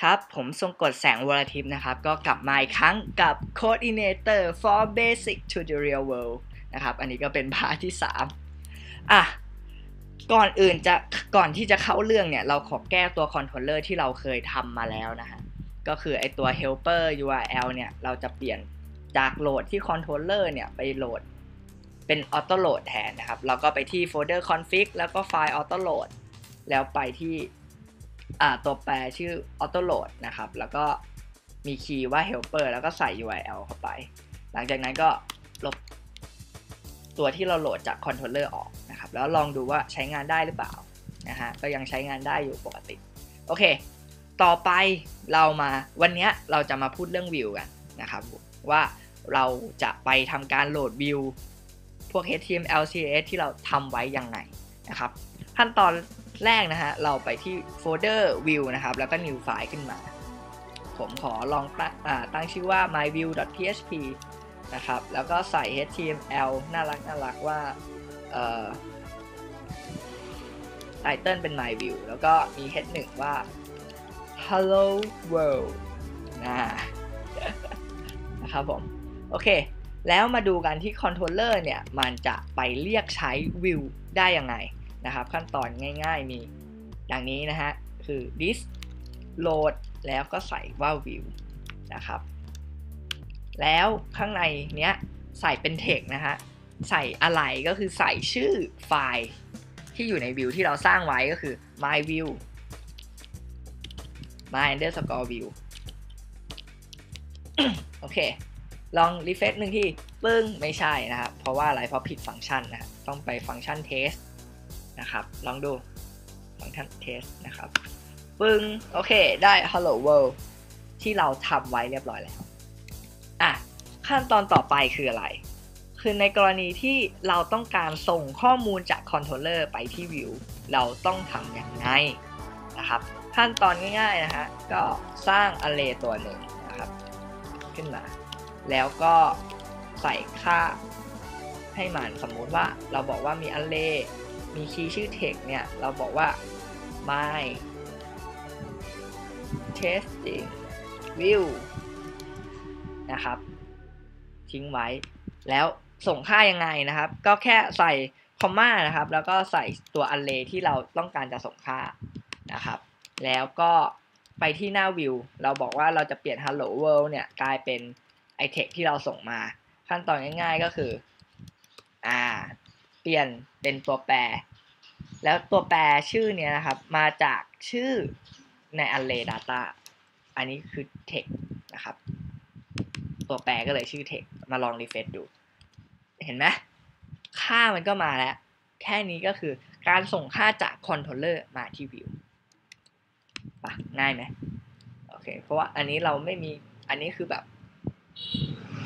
ครับ ผมทรงกฎแสงวรทิพย์นะครับ ก็กลับมาอีกครั้งกับ Coordinator for Basic to the Real World นะครับ อันนี้ก็เป็นพาร์ทที่ 3 อะ ก่อนอื่นจะก่อนที่จะเข้าเรื่องเนี่ย เราขอแก้ตัวคอนโทรลเลอร์ที่เราเคยทำมาแล้วนะฮะ ก็คือไอตัว helper URL เนี่ย เราจะเปลี่ยนจากโหลดที่คอนโทรลเลอร์เนี่ย ไปโหลดเป็นออโต้โหลดแทนนะครับ เราก็ไปที่โฟลเดอร์ config แล้วก็ไฟล์ออโต้โหลดแล้วไปที่ ตัวแปรชื่อ auto load นะครับ แล้วก็มีคีย์ว่า helper แล้วก็ใส่ URL เข้าไป หลังจากนั้นก็ลบตัวที่เราโหลดจากคอนโทรลเลอร์ออกนะครับ แล้วลองดูว่าใช้งานได้หรือเปล่านะฮะ ก็ยังใช้งานได้อยู่ปกติ โอเค ต่อไปเรามาวันนี้เราจะมาพูดเรื่องวิวกันนะครับ ว่าเราจะไปทำการโหลดวิวพวก HTML CSS ที่เราทำไว้ยังไงนะครับ ขั้นตอน แรกนะฮะ เราไปที่โฟลเดอร์ view นะครับ แล้วก็ new file ขึ้นมา ผมขอลองตั้งตั้งชื่อว่า myview.php นะครับ แล้วก็ใส่ html น่ารักน่ารักว่าเอ่อ title เป็น myview แล้วก็มี head 1ว่า hello world นะนะครับผม โอเค แล้วมาดูกันที่คอนโทรลเลอร์เนี่ย มันจะไปเรียกใช้ view ได้ยังไง นะครับ ขั้นตอนง่ายๆมีดังนี้นะฮะ คือ this load แล้วก็ใส่ว่า view นะครับ แล้วข้างในเนี้ยใส่เป็น text นะฮะ ใส่อะไรก็คือใส่ชื่อไฟล์ที่อยู่ใน view ที่เราสร้างไว้ก็คือ my view my underscore view โอเค ลองรีเฟซหนึ่งที่ปึ้งไม่ใช่นะครับ เพราะว่าอะไร เพราะผิดฟังก์ชันนะต้องไปฟังก์ชัน test นะครับ ลองดูฟังก์ชัน test นะครับ ปึ้ง โอเค ได้ hello world ที่เราทำไว้เรียบร้อยแล้ว อะ ขั้นตอนต่อไปคืออะไร คือในกรณีที่เราต้องการส่งข้อมูลจากคอนโทรลเลอร์ไปที่ view เราต้องทำอย่างไรนะครับ ขั้นตอนง่ายๆนะฮะ ก็สร้าง array ตัวหนึ่งนะครับ ขึ้นมา แล้วก็ใส่ค่าให้มันสมมุติว่าเราบอกว่ามี array มีคีย์ชื่อ text เนี่ย เราบอกว่า my testing view นะครับ ทิ้งไว้ แล้วส่งค่ายังไงนะครับ ก็แค่ใส่คอมมานะครับ แล้วก็ใส่ตัว array ที่เราต้องการจะส่งค่านะครับ แล้วก็ไปที่หน้า view เราบอกว่าเราจะเปลี่ยน hello world เนี่ย กลายเป็นไอ text ที่เราส่งมา ขั้นตอนง่ายๆก็คือ อ่า เปลี่ยนเป็นตัวแปร แล้วตัวแปรชื่อเนี้ยนะครับ มาจากชื่อใน array data อันนี้คือ text นะครับ ตัวแปรก็เลยชื่อ text มาลองรีเฟซดู เห็นไหมค่ามันก็มาแล้ว แค่นี้ก็คือการส่งค่าจากคอนโทรลเลอร์มาที่ view ปะง่ายไหมโอเค เพราะว่าอันนี้เราไม่มี อันนี้คือแบบ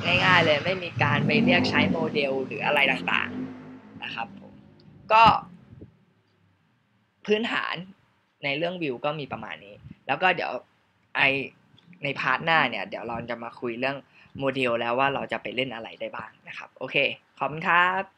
ง่ายๆเลยไม่มีการไปเรียกใช้โมเดลหรืออะไรต่างๆ นะครับผมก็พื้นฐานในเรื่องวิวก็มีประมาณนี้ แล้วก็เดี๋ยวไอในพาร์ทหน้าเนี่ย เดี๋ยวเราจะมาคุยเรื่องโมเดลแล้วว่าเราจะไปเล่นอะไรได้บ้างนะครับ โอเค ขอบคุณครับ